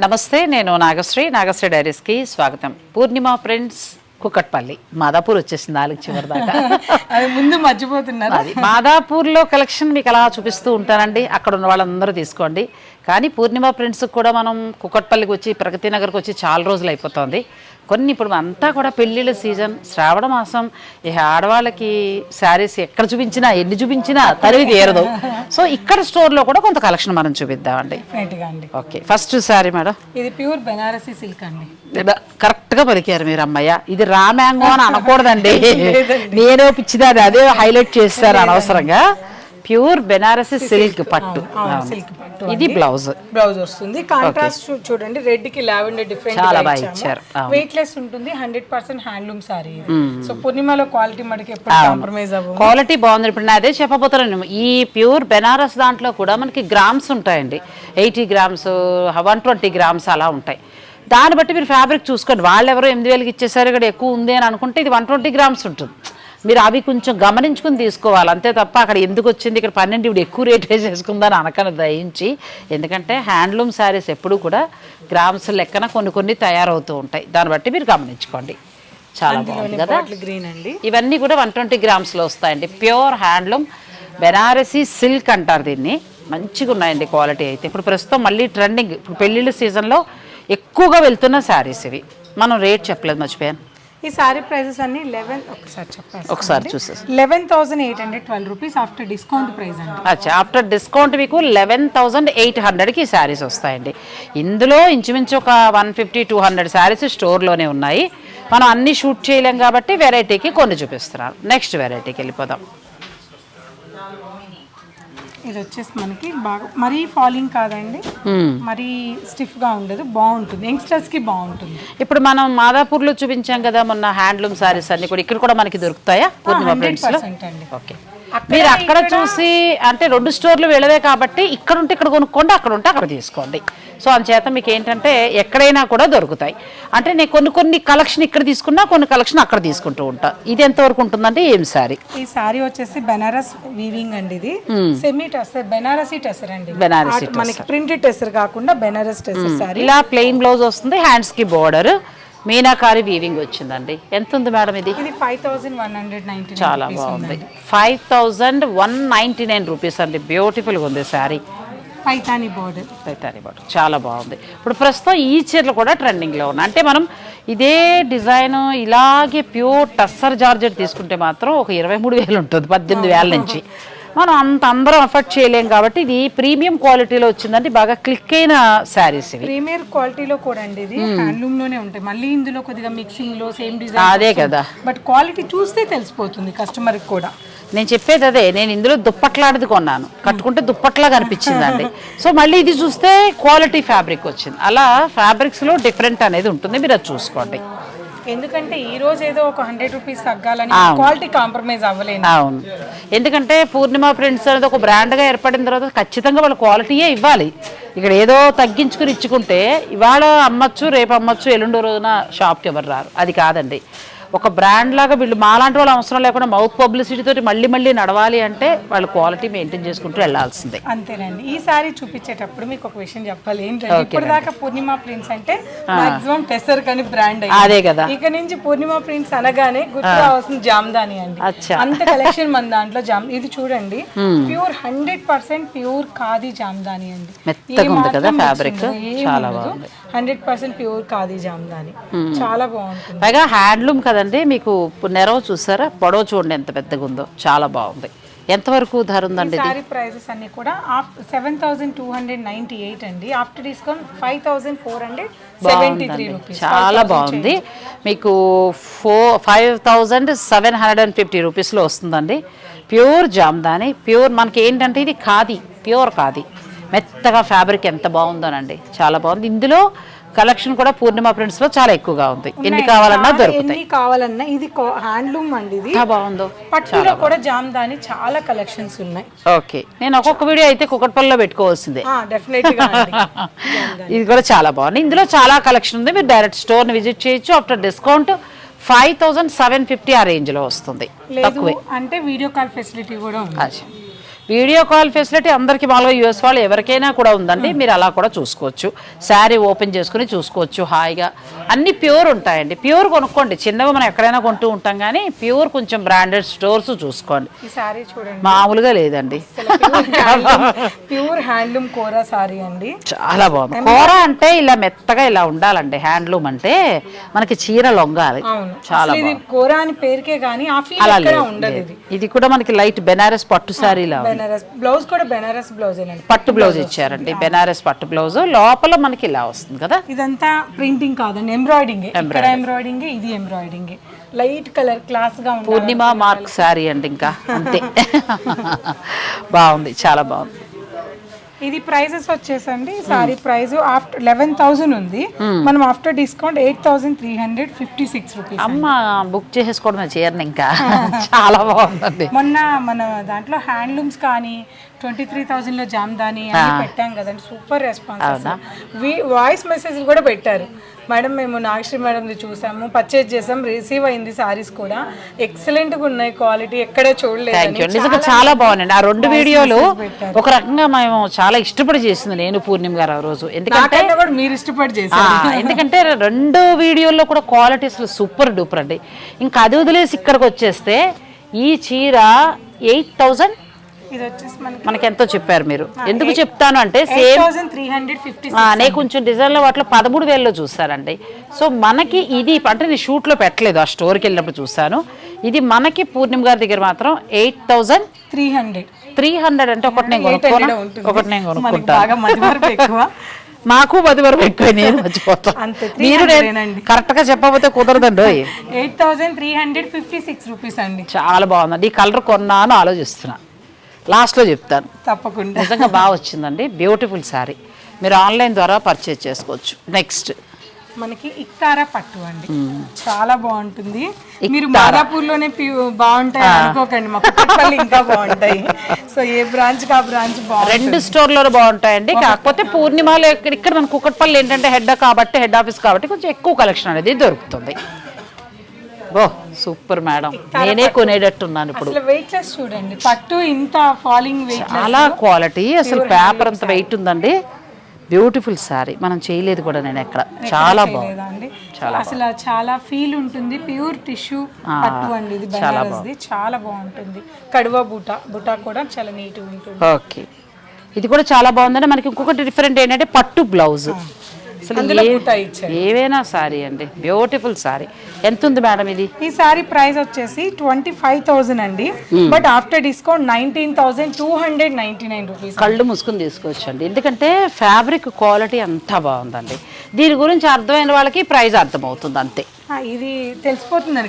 నమస్తే నేను నాగశ్రీ. నాగశ్రీ డైరీస్కి స్వాగతం. పూర్ణిమ ఫ్రెండ్స్ కుకట్పల్లి మాదాపూర్ వచ్చేసింది నాలుగు చివరి దాకా. అది ముందు మర్చిపోతున్నారు. అది మాదాపూర్లో కలెక్షన్ మీకు అలా చూపిస్తూ ఉంటానండి. అక్కడ ఉన్న వాళ్ళందరూ తీసుకోండి. కానీ పూర్ణిమ ఫ్రెండ్స్కి కూడా మనం కుకట్పల్లికి వచ్చి ప్రగతి నగర్కి వచ్చి చాలా రోజులు అయిపోతుంది. కొన్ని ఇప్పుడు అంతా కూడా పెళ్ళిళ్ళ సీజన్ శ్రావణ మాసం ఇక ఆడవాళ్ళకి శారీస్ ఎక్కడ చూపించినా ఎన్ని చూపించినా తరివి తీరదు. సో ఇక్కడ స్టోర్లో కూడా కొంత కలెక్షన్ మనం చూపిద్దామండి. Okay first sari madam. ఇది ప్యూర్ బెనారసీ సిల్క్ అండి. కరెక్ట్గా పలికారు మీరు అమ్మయ్య. ఇది రా మ్యాంగో అని అనకూడదండి. నేనే పిచ్చిదాన్ని అదే హైలైట్ చేస్తారు అనవసరంగా. ప్యూర్ బెనారసి సిల్క్ పట్టు. సిల్క్ పట్టు ఇది బ్లౌజ్. బ్లౌజ్ వస్తుంది. కాంట్రాస్ట్ చూడండి రెడ్కి లావెండర్ డిఫరెంట్ చాలా బాగా ఇచ్చారు. వెయిట్ లెస్ ఉంటుంది hundred percent handloom sari so పూర్ణిమలో quality మనకి ఎప్పుడు కాంప్రమైజ్ అవ్వము క్వాలిటీ బాగుంది. ఇప్పుడు నేను అదే చెప్పబోతున్నాను. ఈ ప్యూర్ బెనారస్ దాంట్లో కూడా మనకి గ్రామ్స్ ఉంటాయండి. Eighty grams one twenty grams అలా ఉంటాయి. దాన్ని బట్టి మీరు ఫ్యాబ్రిక్ చూసుకోండి. వాళ్ళు ఎవరో ఎనిమిది వేలకి ఇచ్చేసారు ఇక్కడ ఎక్కువ ఉంది అని అనుకుంటే ఇది వన్ ట్వంటీ గ్రామ్స్ ఉంటుంది. మీరు అవి కొంచెం గమనించుకుని తీసుకోవాలి. అంతే తప్ప అక్కడ ఎందుకు వచ్చింది? ఇక్కడ పన్నెండు ఇప్పుడు ఎక్కువ రేట్ వేసేసుకుందని అనకని దయించి ఎందుకంటే హ్యాండ్లూమ్ శారీస్ ఎప్పుడు కూడా గ్రామ్స్ లెక్కన కొన్ని కొన్ని తయారవుతూ ఉంటాయి. దాన్ని బట్టి మీరు గమనించుకోండి. చాలా బాగుంది కదా? గ్రీన్ అండి. ఇవన్నీ కూడా వన్ ట్వంటీ గ్రామ్స్లో వస్తాయండి. ప్యూర్ హ్యాండ్లూమ్ బెనారసీ సిల్క్ అంటారు దీన్ని. మంచిగా ఉన్నాయండి క్వాలిటీ అయితే. ఇప్పుడు ప్రస్తుతం మళ్ళీ ట్రెండింగ్. ఇప్పుడు పెళ్ళిళ్ళ సీజన్లో ఎక్కువగా వెళ్తున్న శారీస్ ఇవి. మనం రేట్ చెప్పలేదు మర్చిపోయాను. ఈ సారీ ప్రైజెస్ అన్ని లెవెన్ ఒకసారి చెప్పేసి ఒకసారి చూసేసి. Eleven thousand eight hundred twelve rupees after discount price అండి. అచ్చా ఆఫ్టర్ డిస్కౌంట్ మీకు లెవెన్ థౌజండ్ ఎయిట్ హండ్రెడ్కి శారీస్ వస్తాయండి. ఇందులో ఇంచుమించు ఒక one fifty two hundred saris స్టోర్లోనే ఉన్నాయి. మనం అన్ని షూట్ చేయలేం కాబట్టి వెరైటీకి కొన్ని చూపిస్తున్నాను. నెక్స్ట్ వెరైటీకి వెళ్ళిపోదాం. ఇది వచ్చేసి మనకి బాగా మరీ ఫాలింగ్ కాదండి. మరీ స్టిఫ్గా ఉండదు బాగుంటుంది. యంగ్స్టర్స్కి బాగుంటుంది. ఇప్పుడు మనం మాదాపూర్లో చూపించాం కదా మొన్న హ్యాండ్లూమ్ సారీస్ అన్ని కూడా. ఇక్కడ కూడా మనకి దొరుకుతాయా? పూర్ణిమ అండి. ఓకే మీరు అక్కడ చూసి అంటే రెండు స్టోర్లు వెళ్ళవే కాబట్టి ఇక్కడ ఉంటే ఇక్కడ కొనుక్కోండి అక్కడ ఉంటే అక్కడ తీసుకోండి. సో అందుచేత మీకు ఏంటంటే ఎక్కడైనా కూడా దొరుకుతాయి. అంటే నేను కొన్ని కొన్ని కలెక్షన్ ఇక్కడ తీసుకున్నా కొన్ని కలెక్షన్ అక్కడ తీసుకుంటూ ఉంటా. ఇది ఎంతవరకు ఉంటుందంటే ఏం సారీ ఈ సారీ వచ్చేసి బెనారస్ వీవింగ్ అండి ఇది. సెమీ టెసర్ బెనారసీ టెసర్ అండి బెనారసీ మనకి ప్రింటెడ్ టెసర్ కాకుండా బెనారస్ టెసర్ సారీ ఇలా ప్లెయిన్ బ్లౌజ్ వస్తుంది హ్యాండ్స్కి బోర్డర్. మీనాకారి వీవింగ్ వచ్చిందండి. ఎంత ఉంది మేడం ఇది? చాలా బాగుంది. Five thousand one ninety nine rupees అండి. బ్యూటిఫుల్గా ఉంది శారీ. పైతాని బోర్డర్ పైతాని బాటు చాలా బాగుంది. ఇప్పుడు ప్రస్తుతం ఈ చీరలు కూడా ట్రెండింగ్లో ఉన్నాయి. అంటే మనం ఇదే డిజైన్ ఇలాగే ప్యూర్ టస్సర్ జార్జెట్ తీసుకుంటే మాత్రం ఒక ఇరవై మూడు వేలు ఉంటుంది పద్దెనిమిది వేల నుంచి. మనం అంత అందరం ఎఫర్ట్ చేయలేం కాబట్టి ఇది ప్రీమియం క్వాలిటీలో వచ్చిందంటే బాగా క్లిక్ అయిన శారీస్ ఇవి. ప్రీమియర్ క్వాలిటీలో కూడా అండి ఇది. హ్యాండ్లూమ్లోనే ఉంటాయి. మళ్ళీ ఇందులో కొద్దిగా మిక్సింగ్లో సేమ్ డిజైన్ అదే కదా. బట్ క్వాలిటీ చూస్తే తెలిసిపోతుంది కస్టమర్ కూడా. నేను చెప్పేది అదే నేను ఇందులో దుప్పట్లాడిది కొన్నాను. కట్టుకుంటే దుప్పట్లాగా అనిపించిందండి. సో మళ్ళీ ఇది చూస్తే క్వాలిటీ ఫ్యాబ్రిక్ వచ్చింది. అలా ఫ్యాబ్రిక్స్లో డిఫరెంట్ అనేది ఉంటుంది. మీరు అది చూసుకోండి. ఎందుకంటే ఈ రోజు ఏదో ఒక హండ్రెడ్ రూపీస్ తగ్గాలని క్వాలిటీ కాంప్రమైజ్ అవ్వలేను అవును. ఎందుకంటే పూర్ణిమ ప్రింట్స్ అనేది ఒక బ్రాండ్గా ఏర్పడిన తర్వాత ఖచ్చితంగా వాళ్ళ క్వాలిటీయే ఇవ్వాలి. ఇక్కడ ఏదో తగ్గించుకుని ఇచ్చుకుంటే ఇవాళ అమ్మచ్చు రేపు అమ్మచ్చు ఎల్లుండో రోజున షాప్కి ఎవరు రారు. అది కాదండి. ఒక బ్రాండ్ లాగా వీళ్ళు మాలాంటి వాళ్ళు అవసరం లేకుండా మౌత్ పబ్లిసిటీ తోటి మళ్ళీ మళ్ళీ నడవాలి అంటే వాళ్ళు క్వాలిటీ మెయింటైన్ చేసుకుంటూ వెళ్ళాల్సిందే. అంతేనండి. ఈ సారీ చూపించేటప్పుడు మీకు ఒక విషయం చెప్పాలి. ఏంటంటే ఇప్పుడు దాకా పూర్ణిమ ప్రింట్స్ అంటే మాక్సిమం టెసర్ కానీ బ్రాండ్ అదే కదా. ఇక నుంచి పూర్ణిమ ప్రింట్స్ అనగానే గుర్తు రావాల్సిన జామ్దాని అండి. అంత కలెక్షన్ మన దాంట్లో జామ్ ఇది చూడండి. Pure hundred percent pure khadi jamdani అండి. మెత్తగా ఉంది కదా fabric. చాలా hundred percent pure khadi jamdani. చాలా బాగుంటుంది. పైగా హ్యాండ్లూమ్ కదండి మీకు నెరవ చూసారా పొడవ చూడండి ఎంత పెద్దగా ఉందో. చాలా బాగుంది. ఎంతవరకు ధర ఉందండి సారీ ప్రైజెస్ అన్ని కూడా seven thousand two hundred ninety eight అండి. After discount five thousand four hundred చాలా బాగుంది. మీకు four five thousand seven hundred and fifty రూపీస్లో వస్తుందండి. ప్యూర్ జామ్దాని ప్యూర్ మనకి ఏంటంటే ఇది ఖాదీ ప్యూర్ ఖాదీ. మెత్తగా ఫ్యాబ్రిక్ ఎంత బాగుందోనండి. చాలా బాగుంది. ఇందులో కలెక్షన్ కూడా పూర్ణిమ ప్రింట్స్లో చాలా ఎక్కువగా ఉంది. ఎన్ని కావాలన్నా దొరుకుతాయి. ఎన్ని కావాలన్నా ఇది హ్యాండ్లూమ్ అండి ఇది. బాగుందో. పట్టులో కూడా జామ్దాని చాలా కలెక్షన్స్ ఉన్నాయి. ఓకే. నేను ఒక్కొక్క వీడియో అయితే కుక్కట్పల్లిలో పెట్టుకోవాల్సిందే. ఇది కూడా చాలా బాగుంది. ఇందులో చాలా కలెక్షన్ ఉంది. మీరు డైరెక్ట్ స్టోర్ని విజిట్ చేయొచ్చు. After discount five thousand seven fifty ఆ రేంజ్లో వస్తుంది. లేదు అంటే వీడియో కాల్ ఫెసిలిటీ కూడా ఉంది. వీడియో కాల్ ఫెసిలిటీ అందరికీ మామూలుగా యూఎస్ వాళ్ళు ఎవరికైనా కూడా ఉందండి. మీరు అలా కూడా చూసుకోవచ్చు. శారీ ఓపెన్ చేసుకుని చూసుకోవచ్చు హాయిగా. అన్ని ప్యూర్ ఉంటాయండి. ప్యూర్ కొనుక్కోండి. చిన్నవి మనం ఎక్కడైనా కొంటూ ఉంటాం కానీ ప్యూర్ కొంచెం బ్రాండెడ్ స్టోర్స్ చూసుకోండి. ఈ సారీ చూడండి. మామూలుగా లేదండి. ప్యూర్ హ్యాండ్లూమ్ కోరా సారీ అండి. చాలా బాగుంది. కూర అంటే ఇలా మెత్తగా ఇలా ఉండాలండి. హ్యాండ్లూమ్ అంటే మనకి చీర లొంగాలి చాలా కోరా అని పేరుకే ఫీల్ అలా ఉండదు. ఇది కూడా మనకి లైట్ బెనారస్ పట్టు శారీలా ఉంది. బెనారస్ బ్లౌజ్ కూడా బెనారస్ బ్లౌజ్ పట్టు బ్లౌజ్ ఇచ్చారండి బెనారస్ పట్టు బ్లౌజ్. లోపల మనకి ఇలా వస్తుంది కదా? ఇదంతా ప్రింటింగ్ కాదండి ఎంబ్రాయిడింగ్. ఇక్కడ ఎంబ్రాయిడింగ్ ఇది ఎంబ్రాయిడింగ్. లైట్ కలర్ క్లాస్గా పూర్ణిమ మార్క్ శారీ అండి ఇంకా అంతే. బాగుంది చాలా బాగుంది. ఇది ప్రైజెస్ వచ్చేసండి. Sari price after eleven thousand ఉంది. మనం after discount eight thousand three hundred fifty six rupees అమ్మ బుక్ చేసేసుకోవడమే చీరని ఇంకా. చాలా బాగుందండి. మొన్న మన దాంట్లో హ్యాండ్లూమ్స్ కానీ ట్వంటీ త్రీ థౌసండ్లో జామ్దాని పెట్టాం కదండి. సూపర్ రెస్పాన్స్ వాయిస్ మెసేజ్ కూడా పెట్టారు. మేడం మేము నాగశ్రీ మేడంది చూసాము పర్చేజ్ చేసాం రిసీవ్ అయింది సారీస్ కూడా. ఎక్సలెంట్గా ఉన్నాయి క్వాలిటీ ఎక్కడ చూడలేదు నిజంగా చాలా బాగుందండి ఆ రెండు వీడియోలు ఒక రకంగా మేము చాలా ఇష్టపడి చేసింది నేను పూర్ణిమ గారు ఆ రోజు. ఎందుకంటే మీరు ఇష్టపడి చేశారు. ఎందుకంటే రెండు వీడియోల్లో కూడా క్వాలిటీ అసలు సూపర్ డూపర్ అండి. ఇంకా అది వదిలేసి ఇక్కడికి వచ్చేస్తే ఈ చీర ఎయిట్ థౌజండ్ ఇది వచ్చేసి మనకి మనకి ఎంతో చెప్పారు మీరు. ఎందుకు చెప్తాను అంటే same thousand three hundred fifty నే కొంచెం డిజైన్లో వాటిలో పదమూడు వేలలో చూసారండి సో మనకి ఇది అంటే నేను షూట్లో పెట్టలేదు ఆ స్టోర్కి వెళ్ళినప్పుడు చూసాను ఇది మనకి పూర్ణిమ గారి దగ్గర మాత్రం eight thousand three hundred. Three hundred అంటే ఒకటి నేను కొనుక్కోనా ఒకటి నేను కొనుక్కుంటాను. నాకు పది వరకు ఎక్కువ. నేను మర్చిపోతాను మీరు 300 ఏనండి. కరెక్ట్గా చెప్పకపోతే కుదరదండి. Eight thousand three hundred fifty six rupees అండి. చాలా బాగుందండి. ఈ కలర్ కొన్నాను ఆలోచిస్తున్నా. లాస్ట్లో చెప్తాను. తప్పకుండా. నిజంగా బాగా వచ్చిందండి. బ్యూటిఫుల్ శారీ మీరు ఆన్లైన్ ద్వారా పర్చేజ్ చేసుకోవచ్చు. నెక్స్ట్ మనకి ఇక్తారా పట్టు అండి. చాలా బాగుంటుంది. మీరు మాదాపూర్లోనే బాగుంటాయి అనుకోకండి. మా ఇంకా బాగుంటాయి. సో ఏ బ్రాంచ్ కా బ్రాంచ్ బాగుంటుంది. రెండు స్టోర్లో బాగుంటాయండి. కాకపోతే పూర్ణిమలో ఇక్కడ ఇక్కడ మన కుక్కట్పల్లి ఏంటంటే హెడ్ కాబట్టి హెడ్ ఆఫీస్ కాబట్టి కొంచెం ఎక్కువ కలెక్షన్ అనేది దొరుకుతుంది. ఓ సూపర్ మేడం. నేనే కొనేటట్టున్నాను ఇప్పుడు. అసలు వెయిట్ లెస్ చూడండి. పట్టు ఇంత ఫాలింగ్ వెయిట్ చాలా క్వాలిటీ అసలు పేపర్ అంత వెయిట్ ఉందండి. బ్యూటిఫుల్ శారీ మనం చేయలేదు కూడా నేను ఎక్కడ. చాలా బాగుంది. అండి? అసలు చాలా ఫీల్ ఉంటుంది. ప్యూర్ టిష్యూ పట్టు అండి ఇది బెనారస్ది. చాలా బాగుంటుంది. కడువా బూటా. బూటా కూడా చాలా నీట్గా ఉంటుంది. ఓకే ఇది కూడా చాలా బాగుందండి. మనకి ఇంకొకటి డిఫరెంట్ ఏంటంటే పట్టు బ్లౌజ్ అసలు ఏవైనా సారీ అండి. బ్యూటిఫుల్ సారీ. ఎంత ఉంది మేడం ఇది? ఈ సారీ ప్రైస్ వచ్చేసి ట్వంటీ ఫైవ్ థౌసండ్ అండి. But after discount nineteen thousand two hundred ninety nine rupees కళ్ళు మూసుకుని తీసుకోవచ్చండి ఎందుకంటే ఫ్యాబ్రిక్ క్వాలిటీ అంతా బాగుందండి. దీని గురించి అర్థమైన వాళ్ళకి ప్రైస్ అర్థమవుతుంది అంతే. ఇది తెలిసిపోతుందండి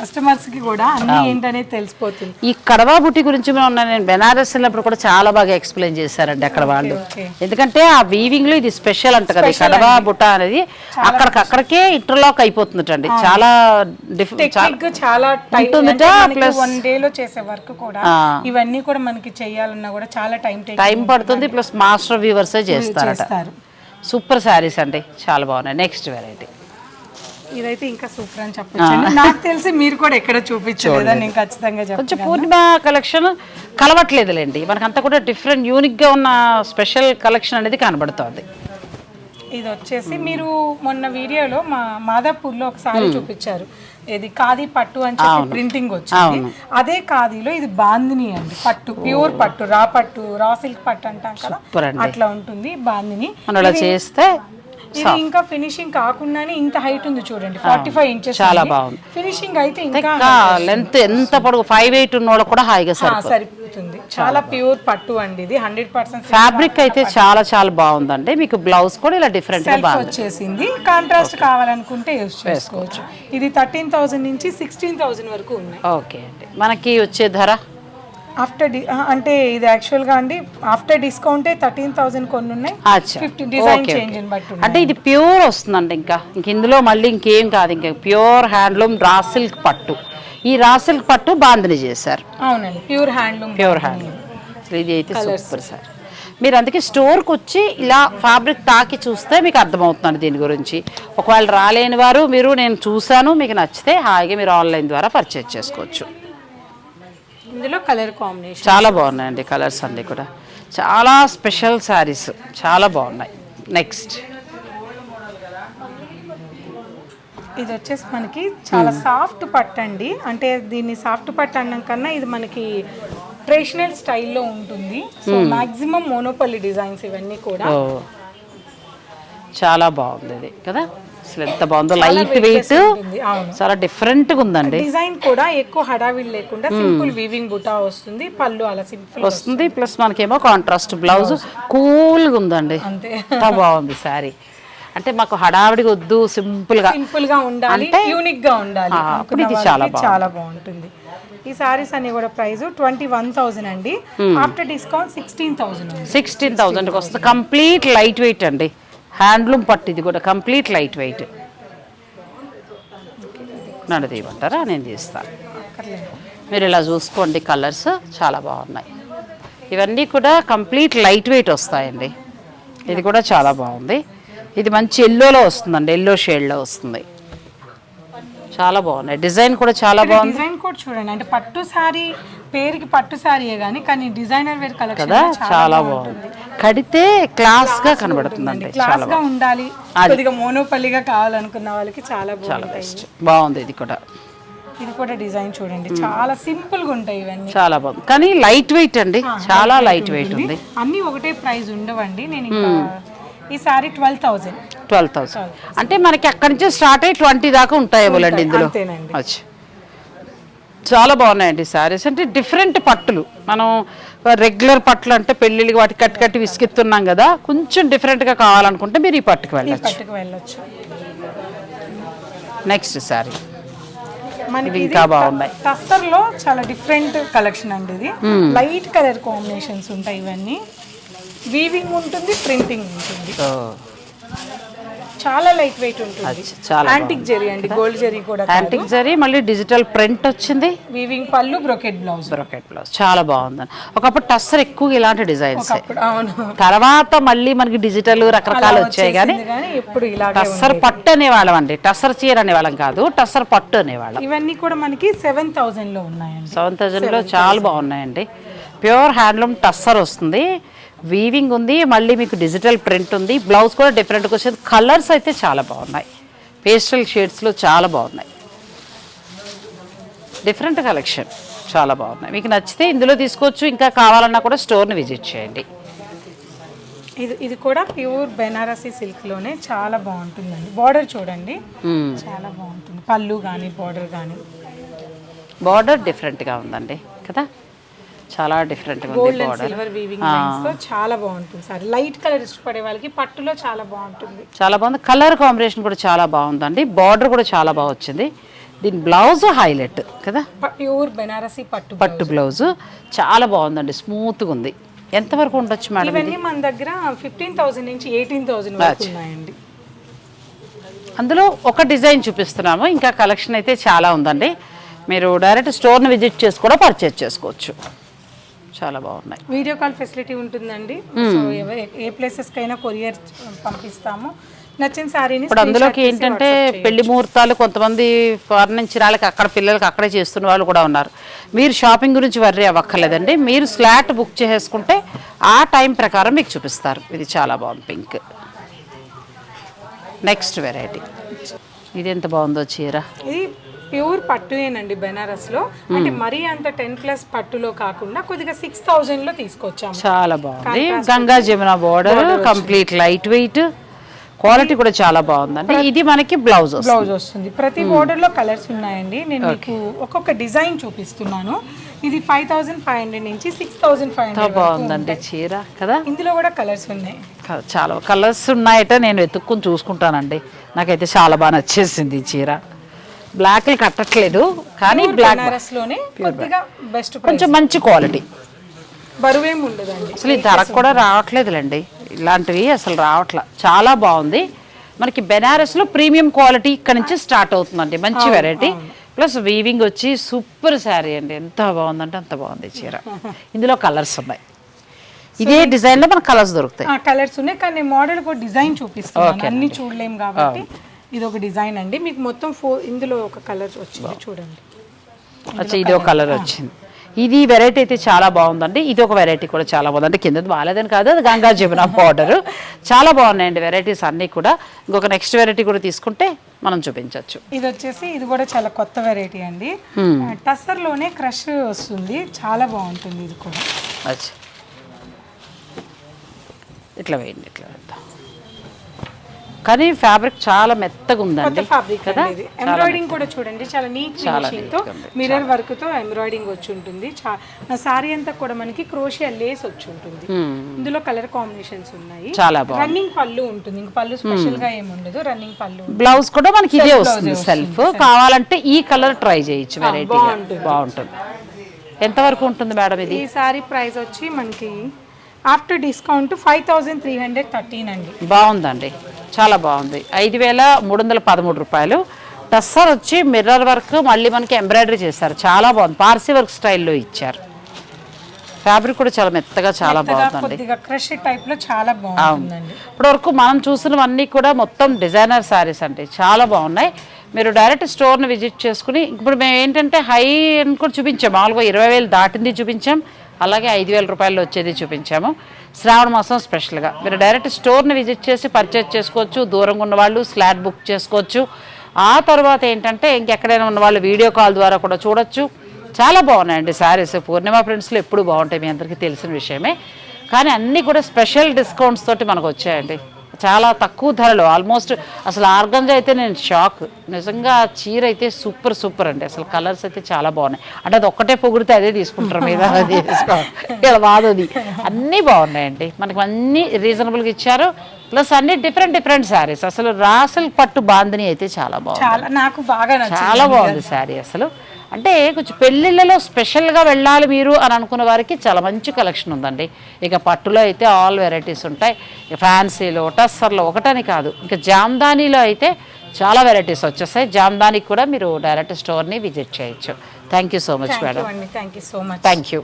కస్టమర్స్కి కూడా అన్ని ఏంటనేది తెలిసిపోతుంది. ఈ కడవా బుట్టి గురించి మనం నేను బెనారస్ వెళ్ళినప్పుడు కూడా చాలా బాగా ఎక్స్ప్లెయిన్ చేశారండి అక్కడ వాళ్ళు. ఎందుకంటే ఆ వీవింగ్లో ఇది స్పెషల్ అంట కదా కడవా బుట్ట అనేది అక్కడికి అక్కడికే ఇంటర్లాక్ చాలా డిఫరెంట్ టెక్నిక్ చాలా ఉంటుందట, plus- వన్ డే లో చేసే వర్క్ కూడా. ఇవన్నీ కూడా మనకి చేయాలన్నా కూడా చాలా టైం టైం పడుతుంది ప్లస్ మాస్టర్ వ్యూవర్సే చేస్తారట. చేస్తారు. సూపర్ శారీస్ అండి. చాలా బాగున్నాయి. నెక్స్ట్ వెరైటీ ఇదైతే ఇంకా సూపర్ అని చెప్పొచ్చు నాకు తెలిసి మీరు కూడా ఎక్కడ చూపించలేదని నేను ఖచ్చితంగా కొంచెం పూర్ణిమ కలెక్షన్ కలవట్లేదులేండి. మనకంతా కూడా డిఫరెంట్ యూనిక్గా ఉన్న స్పెషల్ కలెక్షన్ అనేది కనబడుతోంది. ఇది వచ్చేసి మీరు మొన్న వీడియోలో మా మాదాపూర్లో ఒకసారి చూపించారు. ఇది ఖాదీ పట్టు అని చెప్పి ప్రింటింగ్ వచ్చింది. అదే ఖాదీలో ఇది బాందిని అండి. పట్టు ప్యూర్ పట్టు రా పట్టు రా సిల్క్ పట్టు అంటాం కదా. అట్లా ఉంటుంది బాందిని. చేస్తే ఇది ఇంకా ఫినిషింగ్ కాకుండానే ఇంత హైట్ ఉంది చూడండి ఫార్టీ ఫైవ్ ఇంచెస్ చాలా బాగుంది. ఫినిషింగ్ అయితే ఇంకా లెంత్ ఎంత పొడుగు ఫైవ్ ఎయిట్ ఉన్న వాళ్ళకి కూడా హాయిగా సరిపోతుంది. చాలా ప్యూర్ పట్టు అండి ఇది హండ్రెడ్ పర్సెంట్ ఫ్యాబ్రిక్ అయితే చాలా చాలా బాగుందండి. మీకు బ్లౌజ్ కూడా ఇలా డిఫరెంట్ వచ్చేసింది. కాంట్రాస్ట్ కావాలనుకుంటే యూస్ చేసుకోవచ్చు. ఇది థర్టీన్ థౌసండ్ నుంచి సిక్స్టీన్ థౌసండ్ వరకు ఉన్నాయి. ఓకే అండి. మనకి వచ్చే ధర? ఆఫ్టర్ అంటే ఇది యాక్చువల్గా అండి ఆఫ్టర్ డిస్కౌంటే థర్టీన్ థౌసండ్ కొన్ని ఉన్నాయి ఫిఫ్టీన్ డిజైన్ చేంజ్. బట్టి. అంటే ఇది ప్యూర్ వస్తుందండి ఇంకా. ఇంక ఇందులో మళ్ళీ ఇంకేం కాదు ఇంకా ప్యూర్ హ్యాండ్లూమ్ రా సిల్క్ పట్టు. ఈ రా సిల్క్ పట్టు బాందిని చేశారు. అవునండి ప్యూర్ హ్యాండ్లూమ్ ప్యూర్ హ్యాండ్లూమ్. అసలు ఇది అయితే సూపర్ సార్. మీరు అందుకే స్టోర్కి వచ్చి ఇలా ఫ్యాబ్రిక్ తాకి చూస్తే మీకు అర్థమవుతుంది దీని గురించి. ఒకవేళ రాలేని వారు మీరు నేను చూశాను మీకు నచ్చితే హాయిగా మీరు ఆన్లైన్ ద్వారా పర్చేజ్ చేసుకోవచ్చు. ఇందులో కలర్ కాంబినేషన్. చాలా బాగున్నాయండి కలర్స్ అన్నీ కూడా. చాలా స్పెషల్ శారీస్. చాలా బాగున్నాయి. నెక్స్ట్. ఇది వచ్చేసి మనకి చాలా సాఫ్ట్ పట్టు అండి అంటే దీన్ని సాఫ్ట్ పట్టు అనడం కన్నా ఇది మనకి ట్రెడిషనల్ స్టైల్లో ఉంటుంది. సో మాక్సిమం మోనోపల్లి డిజైన్స్ ఇవన్నీ కూడా. చాలా బాగుంది ఇది కదా? అసలు ఎంత బాగుందో. లైట్ వెయిట్ చాలా డిఫరెంట్గా ఉందండి. డిజైన్ కూడా ఎక్కువ హడావిడి లేకుండా సింపుల్ వీవింగ్ బుటా వస్తుంది పళ్ళు అలా సింపుల్ వస్తుంది ప్లస్ మనకేమో కాంట్రాస్ట్ బ్లౌజ్ కూల్గా ఉందండి. అంతే. ఎంత బాగుంది శారీ. అంటే మాకు హడావిడి వద్దు సింపుల్గా సింపుల్గా ఉండాలి యూనిక్గా ఉండాలి. ఇది చాలా. చాలా బాగుంటుంది. ఈ సారీస్ అన్ని కూడా ప్రైస్ ట్వంటీ వన్ థౌసండ్ అండి. After discount sixteen thousand sixteen థౌజండ్కి వస్తుంది. కంప్లీట్ లైట్ వెయిట్ అండి. హ్యాండ్లూమ్ పట్టు ఇది కూడా కంప్లీట్ లైట్ వెయిట్. నన్ను తీయమంటారా? నేను తీస్తాను మీరు ఇలా చూసుకోండి కలర్స్ చాలా బాగున్నాయి. ఇవన్నీ కూడా కంప్లీట్ లైట్ వెయిట్ వస్తాయండి. ఇది కూడా చాలా బాగుంది. ఇది మంచి ఎల్లోలో వస్తుందండి ఎల్లో షేడ్లో వస్తుంది. చాలా బాగున్నాయి. డిజైన్ కూడా చాలా బాగుంది. డిజైన్ కూడా చూడండి. అంటే పట్టు సారీ పేరుకి పట్టు సారీయే కానీ కానీ డిజైనర్ వేర్ కలెక్షన్ కదా? చాలా బాగుంది. కడితే క్లాస్గా కనబడుతుందండి. క్లాస్ చాలా గా ఉండాలి. కొద్దిగా మోనోపల్లిగా కావాలనుకున్న వాళ్ళకి చాలా బాగుంటాయి. బెస్ట్ బాగుంది ఇది కూడా. ఇది కూడా డిజైన్ చూడండి. చాలా సింపుల్గా ఉంటాయి ఇవన్నీ. చాలా బాగుంది. కానీ లైట్ వెయిట్ అండి. చాలా లైట్ వెయిట్ ఉంది. అన్ని ఒకటే ప్రైస్ ఉండవండి. నేను ఈ sari twelve thousand twelve thousand అంటే మనకి అక్కడి నుంచి స్టార్ట్ అయ్యి ట్వంటీ దాకా ఉంటాయి అండి ఇందులో. అచ్చా. చాలా బాగున్నాయండి శారీస్. అంటే డిఫరెంట్ పట్టులు. మనం రెగ్యులర్ పట్టులు అంటే పెళ్ళిళ్ళకి వాటి కట్టి కట్టి విసిగిస్తున్నాం కదా కొంచెం డిఫరెంట్గా కావాలనుకుంటే మీరు ఈ పట్టుకు వెళ్ళచ్చు. పట్టుకు వెళ్ళొచ్చు. నెక్స్ట్ శారీ మనకి ఇంకా బాగున్నాయి. లో చాలా డిఫరెంట్ కలెక్షన్ అండి ఇది. లైట్ కలర్ కాంబినేషన్స్ ఉంటాయి ఇవన్నీ. వీవింగ్ ఉంటుంది ప్రింటింగ్ ఉంటుంది. చాలా లైట్ వెయిట్ ఉంటుంది చాలా యాంటిక్ జెరీ అండి గోల్డ్ జెరీ కూడా యాంటిక్ జరీ మళ్ళీ డిజిటల్ ప్రింట్ వచ్చింది. వీవింగ్ పళ్ళు బ్రొకెట్ బ్లౌజ్ బ్రొకెట్ బ్లౌజ్ చాలా బాగుందండి. ఒకప్పుడు టస్సర్ ఎక్కువ ఇలాంటి డిజైన్స్. తర్వాత మళ్ళీ మనకి డిజిటల్ రకరకాలు వచ్చాయి కానీ ఎప్పుడు ఇలాగే టస్సర్ పట్టు అనేవాళ్ళం అండి టస్సర్ చీర అనేవాళ్ళం కాదు టస్సర్ పట్టు అనేవాళ్ళం. ఇవన్నీ కూడా మనకి సెవెన్ థౌసండ్లో ఉన్నాయండి. సెవెన్ థౌజండ్లో చాలా బాగున్నాయండి. ప్యూర్ హ్యాండ్లూమ్ టస్సర్ వస్తుంది. వీవింగ్ ఉంది మళ్ళీ మీకు డిజిటల్ ప్రింట్ ఉంది. బ్లౌజ్ కూడా డిఫరెంట్గా వచ్చింది. కలర్స్ అయితే చాలా బాగున్నాయి. పేస్టల్ షేడ్స్లో చాలా బాగున్నాయి. డిఫరెంట్ కలెక్షన్ చాలా బాగున్నాయి. మీకు నచ్చితే ఇందులో తీసుకోవచ్చు. ఇంకా కావాలన్నా కూడా స్టోర్ని విజిట్ చేయండి. ఇది ఇది కూడా ప్యూర్ బెనారసీ సిల్క్లోనే చాలా బాగుంటుందండి. బార్డర్ చూడండి. మ్మ్. చాలా బాగుంటుంది. పళ్ళు కానీ బార్డర్ కానీ బార్డర్ డిఫరెంట్గా ఉందండి. కదా? చాలా డిఫరెంట్గా ఉంది గోల్డ్ అండ్ బార్డర్ సిల్వర్ వీవింగ్తో చాలా బాగుంటుంది సార్. లైట్ కలర్ ఇష్టపడే వాళ్ళకి పట్టులో చాలా బాగుంటుంది. చాలా బాగుంది. కలర్ కాంబినేషన్ కూడా చాలా బాగుందండి. బార్డర్ కూడా చాలా బాగా వచ్చింది. దీని బ్లౌజ్ హైలైట్ కదా? ప్యూర్ బెనారసీ పట్టు పట్టు బ్లౌజ్ చాలా బాగుందండి. స్మూత్గా ఉంది. ఎంతవరకు ఉండొచ్చు మేడం ఇవన్నీ మన దగ్గర ఫిఫ్టీన్ థౌసండ్ నుంచి ఎయిటీన్ థౌసండ్ వరకు ఉన్నాయండి. అందులో ఒక డిజైన్ చూపిస్తున్నాము. ఇంకా కలెక్షన్ అయితే చాలా ఉందండి. మీరు డైరెక్ట్ స్టోర్ని విజిట్ చేసి కూడా పర్చేజ్ చేసుకోవచ్చు. చాలా బాగున్నాయి. వీడియో కాల్ ఫెసిలిటీ ఉంటుందండి. సో ఎవ- ఏ ప్లేసెస్ కైనా కొరియర్ పంపిస్తాము. నచ్చిన సారీని ఇప్పుడు అందులోకి ఏంటంటే పెళ్ళి ముహూర్తాలు కొంతమంది ఫారెన్ నుంచి రాళ్ళకి అక్కడ పిల్లలకి అక్కడే చేస్తున్న వాళ్ళు కూడా ఉన్నారు. మీరు షాపింగ్ గురించి వర్రీ అవ్వక్కర్లేదండి. మీరు స్లాట్ బుక్ చేసుకుంటే ఆ టైం ప్రకారం మీకు చూపిస్తారు. ఇది చాలా బాగుంది పింక్ నెక్స్ట్ వెరైటీ ఇది ఎంత బాగుందో చీర? ఇది ప్యూర్ పట్టుయేనండి బెనారస్లో అంటే మరీ అంత టెన్ ప్లస్ పట్టులో కాకుండా కొద్దిగా సిక్స్లో తీసుకొచ్చాము. చాలా బాగుంది. Ganga Jamuna border complete light weight quality కూడా చాలా బాగుందండి. ఇది మనకి బ్లౌజ్ బ్లౌజ్ వస్తుంది. ప్రతి బోర్డర్లో కలర్స్ ఉన్నాయండి. నేను మీకు ఒక్కొక్క డిజైన్ చూపిస్తున్నాను. ఇది ఫైవ్ థౌసండ్ ఫైవ్ హండ్రెడ్ నుంచి సిక్స్ థౌసండ్ ఫైవ్ హండ్రెడ్ బాగుందండి చీర కదా? ఇందులో కూడా కలర్స్ ఉన్నాయి. చాలా కలర్స్ ఉన్నాయట నేను వెతుక్కుని చూసుకుంటానండి. నాకైతే చాలా బాగా నచ్చేసింది ఈ చీర. బ్లాక్లు కట్టట్లేదు కానీ బ్లాక్ కొద్దిగా బెస్ట్ కొంచెం మంచి క్వాలిటీ బరువేం ఉండదండి. అసలు ఈ ధరకు కూడా రావట్లేదులేండి. ఇలాంటివి అసలు రావట్లే. చాలా బాగుంది. మనకి బెనారస్లో ప్రీమియం క్వాలిటీ ఇక్కడ నుంచి స్టార్ట్ అవుతుందండి. మంచి వెరైటీ ప్లస్ వీవింగ్ వచ్చి సూపర్ శారీ అండి. ఎంత బాగుందంటే అంత బాగుంది చీర. ఇందులో కలర్స్ ఉన్నాయి. ఇదే డిజైన్లో మనకు కలర్స్ దొరుకుతాయి. కలర్స్ ఉన్నాయి. కానీ మోడల్ డిజైన్ చూపిస్తున్నాను. అన్ని చూడలేం కాబట్టి. ఇది ఒక డిజైన్ అండి. మీకు మొత్తం ఫోర్ ఇందులో ఒక కలర్ వచ్చింది చూడండి. అచ్చా ఇది ఒక కలర్ వచ్చింది. ఇది వెరైటీ అయితే చాలా బాగుందండి. ఇది ఒక వెరైటీ కూడా చాలా బాగుంది అంటే కిందది బాగాలేదని కాదు అది గంగా జమున బార్డర్. చాలా బాగున్నాయండి వెరైటీస్ అన్నీ కూడా. ఇంకొక నెక్స్ట్ వెరైటీ కూడా తీసుకుంటే మనం చూపించవచ్చు ఇది వచ్చేసి ఇది కూడా చాలా కొత్త వెరైటీ అండి. టస్సర్లోనే క్రష్ వస్తుంది. చాలా బాగుంటుంది ఇది కూడా. అచ్చా. ఇట్లా వేయండి ఇట్లా వేద్దాం. కానీ ఫ్యాబ్రిక్ చాలా మెత్తగా ఉందండి. ఫ్యాబ్రిక్ కదా? ఎంబ్రాయిడింగ్ కూడా చూడండి చాలా నీట్ ఫినిషింగ్తో. మిర్రర్ వర్క్తో ఎంబ్రాయిడింగ్ వచ్చి ఉంటుంది. సారీ అంతా కూడా మనకి క్రోషియా లేస్ వచ్చి ఉంటుంది. ఇందులో కలర్ కాంబినేషన్స్ ఉన్నాయి. చాలా రన్నింగ్ పళ్ళు ఉంటుంది. ఇంక పళ్ళు స్పెషల్గా ఏమి ఉండదు. రన్నింగ్ పళ్ళు బ్లౌజ్ కూడా మనకి ఇదే వస్తుంది సెల్ఫ్ కావాలంటే ఈ కలర్ ట్రై చేయొచ్చు. వెరైటీ బాగుంటుంది. ఎంతవరకు ఉంటుంది మేడం ఇది? ఈ సారీ ప్రైస్ వచ్చి మనకి after discount five thousand three hundred thirteen అండి. బాగుందండి. చాలా బాగుంది. ఐదు వేల మూడు వందల పదమూడు రూపాయలు. టస్సర్ వచ్చి మిర్రర్ వర్క్ మళ్ళీ మనకి ఎంబ్రాయిడరీ చేశారు. చాలా బాగుంది. పార్సీ వర్క్ స్టైల్లో ఇచ్చారు. ఫ్యాబ్రిక్ కూడా చాలా మెత్తగా చాలా బాగుందండి. క్రష్ టైప్లో చాలా బాగుంటుందండి. ఇప్పటివరకు మనం చూసినవన్నీ కూడా మొత్తం డిజైనర్ శారీస్ అండి. చాలా బాగున్నాయి. మీరు డైరెక్ట్ స్టోర్ని విజిట్ చేసుకుని ఇప్పుడు మేము ఏంటంటే హై అని కూడా చూపించాం. మామూలుగా ఇరవై వేలు దాటింది చూపించాం. అలాగే ఐదు వేల రూపాయలు వచ్చేది చూపించాము. శ్రావణ మాసం స్పెషల్గా. మీరు డైరెక్ట్ స్టోర్ని విజిట్ చేసి పర్చేజ్ చేసుకోవచ్చు దూరంగా ఉన్న వాళ్ళు స్లాట్ బుక్ చేసుకోవచ్చు. ఆ తర్వాత ఏంటంటే ఇంకెక్కడైనా ఉన్న వాళ్ళు వీడియో కాల్ ద్వారా కూడా చూడొచ్చు. చాలా బాగున్నాయండి శారీస్. పూర్ణిమ ప్రింట్స్లో ఎప్పుడు బాగుంటాయి మీ అందరికీ తెలిసిన విషయమే. కానీ అన్నీ కూడా స్పెషల్ డిస్కౌంట్స్ తోటి మనకు వచ్చాయండి. చాలా తక్కువ ధరలో ఆల్మోస్ట్ అసలు ఆర్గంజా అయితే నేను షాక్ నిజంగా చీర అయితే సూపర్ సూపర్ అండి. అసలు కలర్స్ అయితే చాలా బాగున్నాయి. అంటే అది ఒక్కటే పొగిడితే అదే తీసుకుంటారు మీద. అది తీసుకో- ఇలా బాధ అది అన్నీ బాగున్నాయండి. మనకు అన్నీ రీజనబుల్గా ఇచ్చారు. ప్లస్ అన్ని డిఫరెంట్ డిఫరెంట్ శారీస్ అసలు రాసల్ పట్టు బాందిని అయితే చాలా బాగుంది. చాలా నాకు బాగా చాలా బాగుంది శారీ అసలు. అంటే కొంచెం పెళ్ళిళ్ళలో స్పెషల్గా వెళ్ళాలి మీరు అని అనుకున్న వారికి చాలా మంచి కలెక్షన్ ఉందండి. ఇక పట్టులో అయితే ఆల్ వెరైటీస్ ఉంటాయి. ఫ్యాన్సీలో టస్సర్లో ఒకటని కాదు. ఇంకా జామ్దానీలో అయితే చాలా వెరైటీస్ వచ్చేస్తాయి. జామ్దానికి కూడా మీరు డైరెక్ట్ స్టోర్ని విజిట్ చేయొచ్చు. Thank you so much madam thank you so much thank you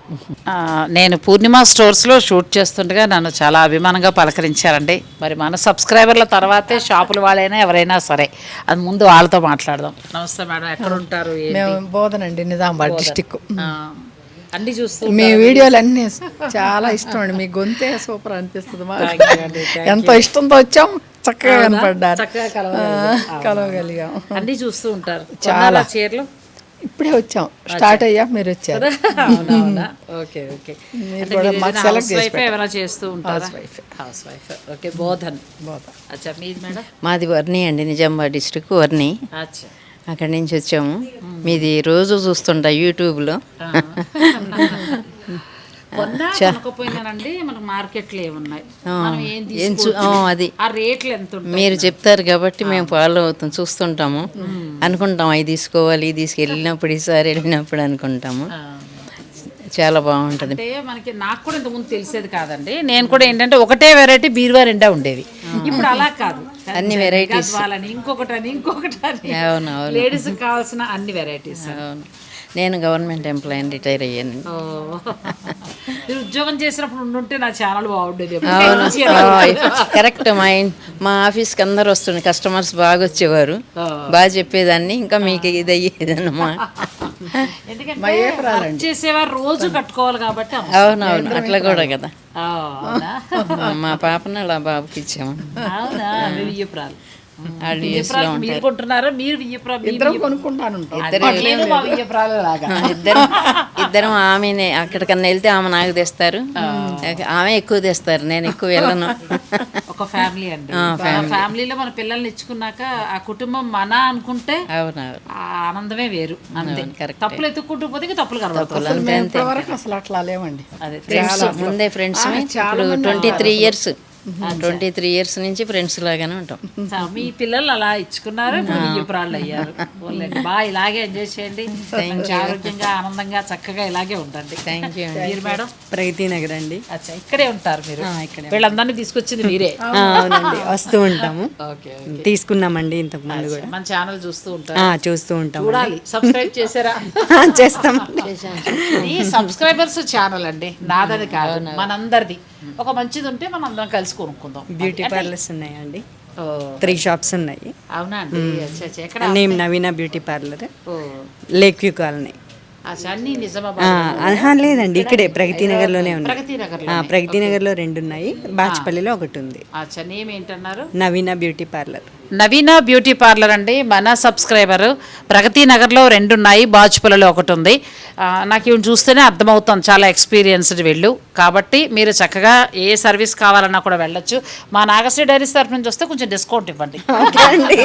నేను పూర్ణిమ స్టోర్స్లో షూట్ చేస్తుండగా నన్ను చాలా అభిమానంగా పలకరించారండి. మరి మన సబ్స్క్రైబర్ల తర్వాతే షాపుల వాళ్ళైనా ఎవరైనా సరే అది ముందు వాళ్ళతో మాట్లాడదాం. నమస్తే మేడం ఎక్కడ ఉంటారు బోధనండి నిజామాబాద్ డిస్టిక్ అన్ని చూస్తూ మీ వీడియోలు అన్నీ చాలా ఇష్టం అండి. మీ గొంతే సూపర్ అనిపిస్తుంది మాకు. ఎంతో ఇష్టంతో వచ్చాం చక్కగా కనపడ్డారు. చక్కగా కలవగలిగాం. అన్ని చూస్తూ ఉంటారు. చాలా. చీరలు? ఇప్పుడే వచ్చాం. స్టార్ట్ అయ్యా మీరు వచ్చారు. Okay okay. చేస్తూ ఉంటారా? House wife. House wife okay Bodhan. అచ్చా మీది మేడం? మాది వర్ణి అండి నిజామాబాద్ డిస్ట్రిక్ట్ వర్ణి. అచ్చా. అక్కడి నుంచి వచ్చాము. మీది రోజు చూస్తుంటా యూట్యూబ్లో. కొన్నా కొనకపోయినానండి మనకు మార్కెట్లో ఏమున్నాయి మనం ఏం ఏం చూ- తీసుకోవచ్చు? ఆ, అది. ఆ రేట్లు ఎంత ఉంటాయి మీరు చెప్తారు కాబట్టి మేము ఫాలో అవుతాం చూస్తుంటాము. అనుకుంటాం అవి తీసుకోవాలి తీసుకెళ్ళినప్పుడు ఈసారి వెళ్ళినప్పుడు అనుకుంటాము. చాలా బాగుంటుంది. అంటే మనకి నాకు కూడా ఇంతకుముందు తెలిసేది కాదండి. నేను కూడా ఏంటంటే ఒకటే వెరైటీ బీరువా నిండా ఉండేది ఇప్పుడు అలా కాదు. అన్ని. వాళ్ళని ఇంకొకటి అని ఇంకొకటి అని. లేడీస్ కావాల్సిన అన్ని వెరైటీస్ అవును. నేను గవర్నమెంట్ ఎంప్లాయీ రిటైర్ అయ్యాను. మీరు ఉద్యోగం చేసినప్పుడు ఉండుంటే నా ఛానల్ బాగుండేది. కరెక్ట్ మా మా ఆఫీస్కి అందరు వస్తుండే. కస్టమర్స్ బాగా వచ్చేవారు. బాగా చెప్పేదాన్ని. ఇంకా మీకు ఇది అయ్యేదన్నమా చేసేవారు రోజు కట్టుకోవాలి కాబట్టి. అవునవును. అట్లా కూడా కదా. మా పాపను అలా బాబుకి ఇచ్చాము. అవునా? వాళ్ళు కొంటున్నారా మీరు ఇద్దరం కొనుక్కుంటాను ఇద్దరం ఇద్దరం ఆమెనే అక్కడికన్నా వెళ్తే ఆమె నాకు తెస్తారు. ఆమె ఎక్కువ తెస్తారు నేను ఎక్కువ వెళ్ళను. ఒక ఫ్యామిలీ అండి. ఆ ఫ్యామిలీలో మన పిల్లల్ని ఇచ్చుకున్నాక ఆ కుటుంబం మన అనుకుంటే అవునవును ఆనందమే వేరు అంతే. తప్పులు ఎత్తుకుంటూ పోతే తప్పులు కనబడతాయి. అసలు అట్లా లేవండి. అదే ఫ్రెండ్స్ ముందే friends twenty three years. Twenty three years నుంచి ఫ్రెండ్స్ లాగానే ఉంటాం. మీ పిల్లలు అలా ఇచ్చుకున్నారు ఇప్పుడు వియ్యపురాళ్ళు అయ్యారు. బాగా ఇలాగే ఎంజాయ్ చేయండి. ఆరోగ్యంగా ఆనందంగా చక్కగా ఇలాగే ఉండండి. థ్యాంక్ యూ మీరు మేడం? ప్రగతి నగర్ అండి. అచ్చా ఇక్కడే ఉంటారు మీరు. వీళ్ళందరినీ తీసుకొచ్చింది మీరే. అవునండి వస్తూ ఉంటాము. ఓకే తీసుకున్నామండి ఇంతకు ముందు కూడా. మన ఛానల్ చూస్తూ ఉంటారు. ఆ, చూస్తూ ఉంటాము చూడాలి సబ్స్క్రైబ్ చేశారా? చేస్తాం. ఇది సబ్స్క్రైబర్స్ ఛానల్ అండి నాదది కాదు మనందరిది. ఒక మంచిది ఉంటే మనం అందరం కలిసి కొనుక్కుందాం. బ్యూటీ పార్లర్స్ ఉన్నాయండి. త్రీ షాప్స్ ఉన్నాయి. అవునా అండి? అచ్చా అచ్చా. ఎక్కడ name Naveena beauty parlour lake view colony. లేదండి ఇక్కడే ప్రగతి నగర్లోనే ఉన్నాయి. ప్రగతి ప్రగతి నగర్లో రెండు ఉన్నాయి బాచ్పల్లిలో ఒకటి ఉంది. అచ్చా name ఏంటన్నారు? Naveena beauty parlour Naveena beauty parlour అండి. మన సబ్స్క్రైబర్ ప్రగతి నగర్లో రెండు ఉన్నాయి బాచుపల్లిలో ఒకటి ఉంది నాకు ఇవి చూస్తేనే అర్థమవుతుంది చాలా ఎక్స్పీరియన్స్డ్ వెళ్ళు. కాబట్టి మీరు చక్కగా ఏ సర్వీస్ కావాలన్నా కూడా వెళ్ళొచ్చు. మా నాగశ్రీ డైరీస్ తరఫు నుంచి వస్తే కొంచెం డిస్కౌంట్ ఇవ్వండి. ఓకే అండి.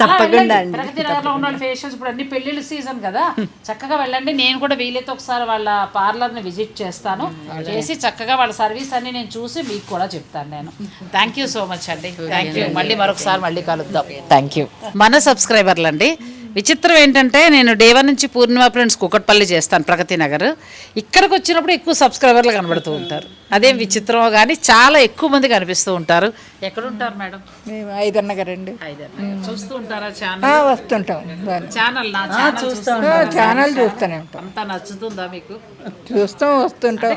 తప్పకుండా అండి. ప్రగతి నగర్లో ఉన్న ఫేషియల్స్ ఇప్పుడు అన్ని పెళ్ళిళ్ళ సీజన్ కదా. చక్కగా వెళ్ళండి. నేను కూడా వీలైతే ఒకసారి వాళ్ళ పార్లర్ని విజిట్ చేస్తాను. చేసి చక్కగా వాళ్ళ సర్వీస్ అన్ని నేను చూసి మీకు కూడా చెప్తాను నేను. థ్యాంక్ యూ సో మచ్ అండి. థ్యాంక్ యూ మళ్ళీ మరొకసారి మళ్ళీ కలుద్దాం. థ్యాంక్ యూ మన సబ్స్క్రైబర్లు అండి విచిత్రం ఏంటంటే నేను డే వన్ నుంచి పూర్ణిమ ఫ్రెండ్స్ కుకట్పల్లి చేస్తాను ప్రగతి నగర్. ఇక్కడికి వచ్చినప్పుడు ఎక్కువ సబ్స్క్రైబర్లు కనబడుతూ ఉంటారు. అదేం విచిత్రమో కానీ చాలా ఎక్కువ మంది కనిపిస్తూ ఉంటారు. ఎక్కడ ఉంటారు మేడం? మేము ఐదన్న గారండి ఐదన్న చూస్తూ ఉంటారా ఛానల్ వస్తుంటాం. ఛానల్ ఛానల్ చూస్తూ. ఆ, ఛానల్ చూస్తూనే ఉంటాం. అంతా నచ్చుతుందా మీకు? చూస్తాం వస్తుంటాం.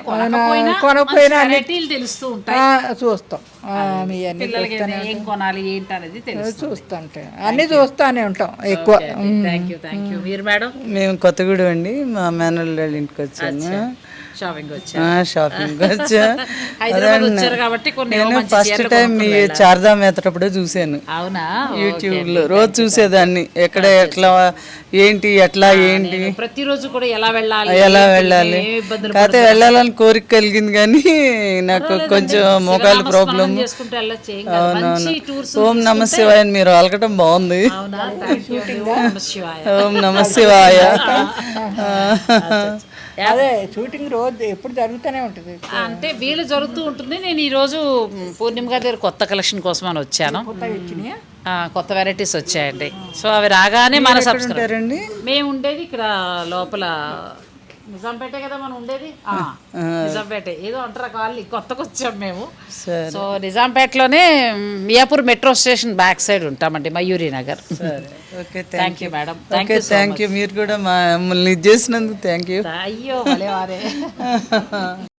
కొనకపోయినా తెలుస్తూ ఉంటాయి. ఆ, చూస్తాం. పిల్లలకి ఏం కొనాలి ఏంటి అనేది తెలుసు చూస్తుంటాం. అన్ని చూస్తానే ఉంటాం ఎక్కువ. థ్యాంక్ యూ థ్యాంక్ యూ మీరు మేడం? మేము కొత్తగూడెం అండి. మా మేనల్ వాళ్ళ ఇంటికి వచ్చాను షాపింగ్ వచ్చా? షాపింగ్ వచ్చా. వచ్చారు కాబట్టి నేను ఫస్ట్ టైం మీ చార్ధామ్ యాత్రప్పుడే చూశాను. అవునా? యూట్యూబ్లో రోజు చూసేదాన్ని. ఎక్కడ ఎట్లా ఏంటి ఎట్లా ఏంటి? ప్రతిరోజు కూడా ఎలా వెళ్ళాలి ఎలా వెళ్ళాలి? కాకపోతే వెళ్ళాలని కోరిక కలిగింది కానీ నాకు కొంచెం మోకాలు ప్రాబ్లం టూర్స్ ఓం నమ శివాయ అని మీరు అలకటం బాగుంది. ఓం నమ శివాయ. అదే షూటింగ్ రోజు ఎప్పుడు జరుగుతూనే ఉంటుంది. అంటే వీలు జరుగుతూ ఉంటుంది. నేను ఈరోజు పూర్ణిమ గారి దగ్గర కొత్త కలెక్షన్ కోసం అని వచ్చాను. కొత్త వెరైటీస్ వచ్చాయండి. సో అవి రాగానే మన సబ్స్క్రైబ్ మేము ఉండేది ఇక్కడ లోపల నిజాంపేట కదా మనం ఉండేది? నిజాంపేట. ఏదో అంటారా కావాలి కొత్తగా వచ్చాం మేము. So నిజాంపేటలోనే Miyapur metro station back side ఉంటామండి Mayuri Nagar. Okay thank you madam okay thank you మీరు కూడా మమ్మల్ని ఇది చేసినందుకు థ్యాంక్ యూ అయ్యో వారే.